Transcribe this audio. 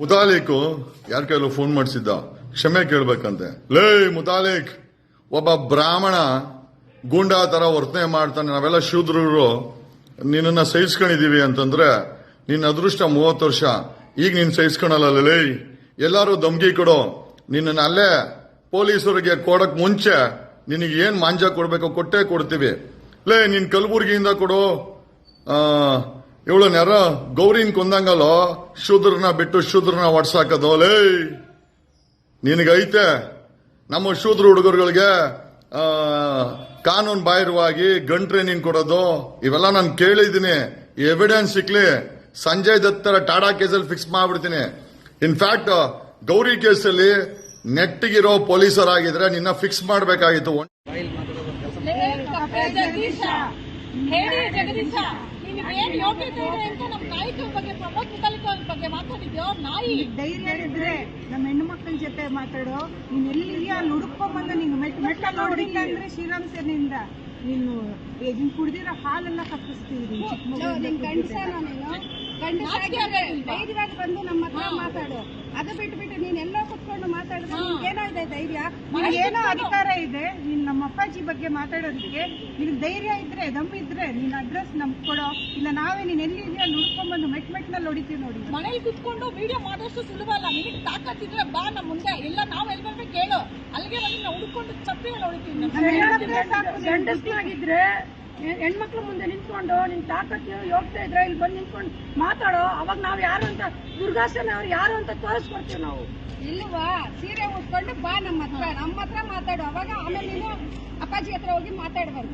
ಮುತಾಲಿಕು ಯಾರ ಕೈಲೂ ಫೋನ್ ಮಾಡಿಸಿದ್ದ? ಕ್ಷಮೆ ಕೇಳ್ಬೇಕಂತೆ. ಲೇ, ಮುತಾಲಿಕ್, ಒಬ್ಬ ಬ್ರಾಹ್ಮಣ ಗೂಂಡಾ ತರ ವರ್ತನೆ ಮಾಡ್ತಾನೆ. ನಾವೆಲ್ಲ ಶೂದ್ರರು. ನಿನ್ನನ್ನ ಸಹಿಸ್ಕೊಂಡಿದೀವಿ ಅಂತಂದ್ರೆ ನಿನ್ನ ಅದೃಷ್ಟ ಮೂವತ್ತು ವರ್ಷ. ಈಗ ನೀನ್ ಸಹಿಸ್ಕೊಳಲ್ಲ ಲೇ. ಎಲ್ಲರೂ ದಮ್ಗಿ ಕೊಡು. ನಿನ್ನನ್ನ ಅಲ್ಲೇ ಪೊಲೀಸರಿಗೆ ಕೊಡಕ್ ಮುಂಚೆ ನಿನಗೆ ಏನ್ ಮಾಂಜ ಕೊಡ್ಬೇಕು ಕೊಟ್ಟೇ ಕೊಡ್ತೀವಿ. ಲೇ, ನಿನ್ ಕಲಬುರ್ಗಿಯಿಂದ ಕೊಡು. ಆ ಇವಳು ಯಾರ ಗೌರಿನ್ ಕೊಂದಂಗಲ್ಲ ಶೂದ್ರನ ಬಿಟ್ಟು ಶೂದ್ರನ ಒಡ್ಸಾಕದೋಲೇ ನಿನಗೈತೆ ನಮ್ಮ ಶೂದ್ರ ಹುಡುಗರುಗಳಿಗೆ ಕಾನೂನು ಬಾಹಿರವಾಗಿ ಗನ್ ಟ್ರೈನಿಂಗ್ ಕೊಡೋದು ಇವೆಲ್ಲ ನಾನು ಕೇಳಿದ್ದೀನಿ ಎವಿಡೆನ್ಸ್ ಸಿಕ್ಲಿ ಸಂಜಯ್ ದತ್ತರ ಟಾಡಾ ಕೇಸಲ್ಲಿ ಫಿಕ್ಸ್ ಮಾಡ್ಬಿಡ್ತೀನಿ ಇನ್ಫ್ಯಾಕ್ಟ್ ಗೌರಿ ಕೇಸಲ್ಲಿ ನೆಟ್ಟಿಗಿರೋ ಪೊಲೀಸರಾಗಿದ್ರೆ ನಿನ್ನ ಫಿಕ್ಸ್ ಮಾಡಬೇಕಾಗಿತ್ತು ಹೇಳಿ ಏನ್ ಯೋಗ್ಯತೆ ಇದೆ ಅಂತ ನಮ್ಮ ನಾಯಕರ ಬಗ್ಗೆ ಪ್ರಮೋದ್ ಮುತಾಲಿಕ್ ಅವ್ರ ಬಗ್ಗೆ ಮಾತಾಡಿದ್ಯೋ ನಾಯಿ? ಧೈರ್ಯ ಇದ್ರೆ ನಮ್ಮ ಹೆಣ್ಣು ಮಕ್ಕಳ ಜೊತೆ ಮಾತಾಡೋ ನೀನ್ ಎಲ್ಲಿದೆಯಾ ಅಲ್ಲಿ ಬಂದ ನೀನು ಮೆಟ್ ಮೆಟ್ಟ ನೋಡಿಲ್ಲ ಅಂದ್ರೆ ಶ್ರೀರಾಮ್ ಸೇನಿಂದ ನೀನು ನೀನ್ ಕುಡ್ದಿರೋ ಹಾಲೆಲ್ಲ ಕಪ್ಪಿಸ್ತೀವಿ ಧೈರ್ಯವಾಗಿ ಬಂದು ನಮ್ಮ ಹತ್ರ ಮಾತಾಡು. ಅದು ಬಿಟ್ಟು ಬಿಟ್ಟು ನೀನ್ ಎಲ್ಲೋ ಕುತ್ಕೊಂಡು ಮಾತಾಡಿದ್ರೆ ಇದೆ ಧೈರ್ಯ? ಏನೋ ಅಧಿಕಾರ ಇದೆ ನೀನ್ ನಮ್ಮ ಅಪ್ಪಾಜಿ ಬಗ್ಗೆ ಮಾತಾಡೋದಕ್ಕೆ ನಿನ್ ಧೈರ್ಯ ಇದ್ರೆ ದಮ್ ಇದ್ರೆ ನೀನ್ ಅಡ್ರೆಸ್ ನಮ್ಗೆ ಕೊಡೋ. ಇಲ್ಲ ನಾವೇ ನೀನ್ ಎಲ್ಲಿದೆಯಾ ಅಲ್ಲಿ ಹುಡ್ಕೊಂಡ್ಬಂದು ಮೆಟ್ ಮೆಟ್ನಲ್ಲಿ ಹೊಡಿತೀವಿ ನೋಡಿ. ಮನೇಲಿ ಕುತ್ಕೊಂಡು ವಿಡಿಯೋ ಮಾಡೋಷ್ಟು ಸುಲಭ ಅಲ್ಲ. ನಿನಗೆ ತಾಕತ್ತಿದ್ರೆ ಬಾ ನಮ್ಮ ಮುಂದೆ. ಇಲ್ಲ ನಾವ್ ಎಲ್ಲಿ ಬರ್ಬೇಕು ಕೇಳು. ಅಲ್ಲಿಗೆ ಬಂದು ನಾವು ಹುಡ್ಕೊಂಡು ಚಪ್ಪಿ ಹೊಡಿತೀವಿ ಹೆಣ್ಮಕ್ಳು ಮುಂದೆ ನಿಂತ್ಕೊಂಡು ನಿನ್ ತಾಕತ್ತು ಹೋಗ್ತಾ ಇದ್ರೆ ಇಲ್ಲಿ ಬಂದು ನಿಂತ್ಕೊಂಡು ಮಾತಾಡೋ. ಅವಾಗ ನಾವ್ ಯಾರು ಅಂತ ದುರ್ಗಾಸನ ಅವ್ರು ಯಾರು ಅಂತ ತೋರಿಸ್ಕೊಡ್ತೀವಿ ನಾವು. ಇಲ್ವಾ? ಸೀರೆ ಉಟ್ಕೊಂಡು ಬಾ ನಮ್ಮ ಹತ್ರ ನಮ್ಮ ಹತ್ರ ಮಾತಾಡು. ಅವಾಗ ಆಮೇಲೆ ನೀನು ಅಪ್ಪಾಜಿ ಹತ್ರ ಹೋಗಿ ಮಾತಾಡ್ಬಾರ್ದು.